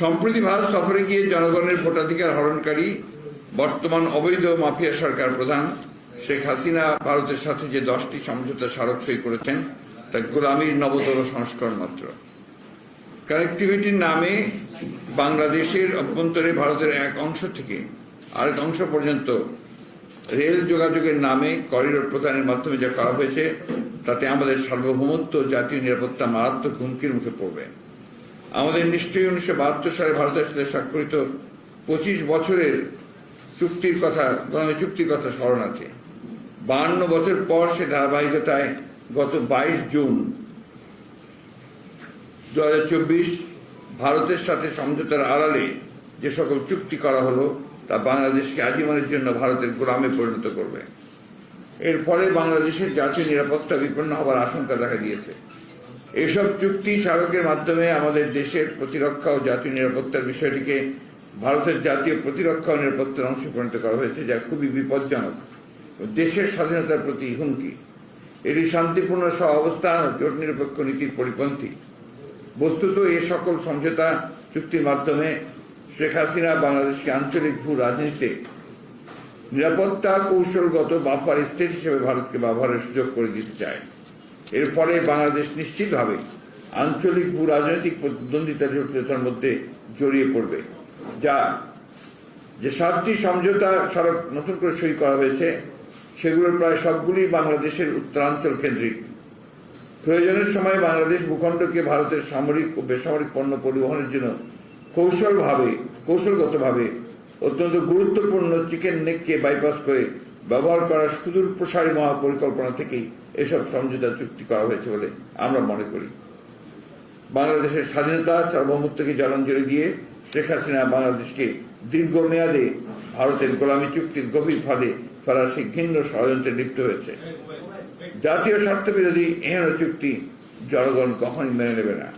সম্প্রতি ভারত সফরে গিয়ে জনগণের ভোটাধিকার হরণকারী বর্তমান অবৈধ মাফিয়া সরকার প্রধান শেখ হাসিনা ভারতের সাথে যে দশটি সমঝোতা স্মারক সই করেছেন, তা গোলামীর নবতর সংস্করণ মাত্র। কানেক্টিভিটির নামে বাংলাদেশের অভ্যন্তরে ভারতের এক অংশ থেকে আরেক অংশ পর্যন্ত রেল যোগাযোগের নামে করিডোর প্রদানের মাধ্যমে যা করা হয়েছে, তাতে আমাদের সার্বভৌমত্ব জাতীয় নিরাপত্তা মারাত্মক হুমকির মুখে পড়বে। আমাদের নিশ্চয়ই উনিশশো বাহাত্তর সালে ভারতের সাথে স্বাক্ষরিত পঁচিশ বছরের চুক্তির কথা, গোলামী চুক্তির কথা স্মরণ আছে। বাহান্ন বছর পর সে ধারাবাহিকতায় গত বাইশ জুন দু হাজার চব্বিশ ভারতের সাথে সমঝোতার আড়ালে যে সকল চুক্তি করা হলো, তা বাংলাদেশকে আজীবনের জন্য ভারতের গোলামে পরিণত করবে। এর ফলে বাংলাদেশের জাতীয় নিরাপত্তা বিপন্ন হওয়ার আশঙ্কা দেখা দিয়েছে। এসব চুক্তি স্মারকের মাধ্যমে আমাদের দেশের প্রতিরক্ষা ও জাতীয় নিরাপত্তার বিষয়টিকে ভারতের জাতীয় প্রতিরক্ষা ও নিরাপত্তার অংশে পরিণত করা হয়েছে, যা খুবই বিপজ্জনক দেশের স্বাধীনতার প্রতি হুমকি। এটি শান্তিপূর্ণ সহ অবস্থান ও জোট নিরপেক্ষ নীতির পরিপন্থী। বস্তুত এ সকল সমঝোতা চুক্তির মাধ্যমে শেখ হাসিনা বাংলাদেশকে আঞ্চলিক ভূ রাজনীতিতে নিরাপত্তা কৌশলগত বাফার স্টেট হিসেবে ভারতকে ব্যবহারের সুযোগ করে দিতে চায়। এর ফলে বাংলাদেশ নিশ্চিতভাবে আঞ্চলিক ভূ রাজনৈতিক প্রতিদ্বন্দ্বিতা জটিলতার মধ্যে জড়িয়ে পড়বে, যা যে সাতটি সমঝোতা সড়ক নতুন করে সই করা হয়েছে সেগুলোর প্রায় সবগুলি বাংলাদেশের উত্তরাঞ্চল কেন্দ্রিক। প্রয়োজনের সময় বাংলাদেশ ভূখণ্ডকে ভারতের সামরিক ও বেসামরিক পণ্য পরিবহনের জন্য কৌশলভাবে, কৌশলগতভাবে অত্যন্ত গুরুত্বপূর্ণ চিকেন নেককে বাইপাস করে ব্যবহার করার সুদূর প্রসারী মহাপরিকল্পনা থেকেই এসব সমঝোতা চুক্তি করা হয়েছে বলে আমরা মনে করি। বাংলাদেশের স্বাধীনতা সার্বভৌমত্বকে জলাঞ্জলি দিয়ে শেখ হাসিনা বাংলাদেশকে দীর্ঘমেয়াদে ভারতের গোলামী চুক্তির গভীর ফাঁদে ফেরার সেই ঘৃণ্য ষড়যন্ত্রে লিপ্ত হয়েছে। জাতীয় স্বার্থ বিরোধী এহেন চুক্তি জনগণ কখনই মেনে নেবে না।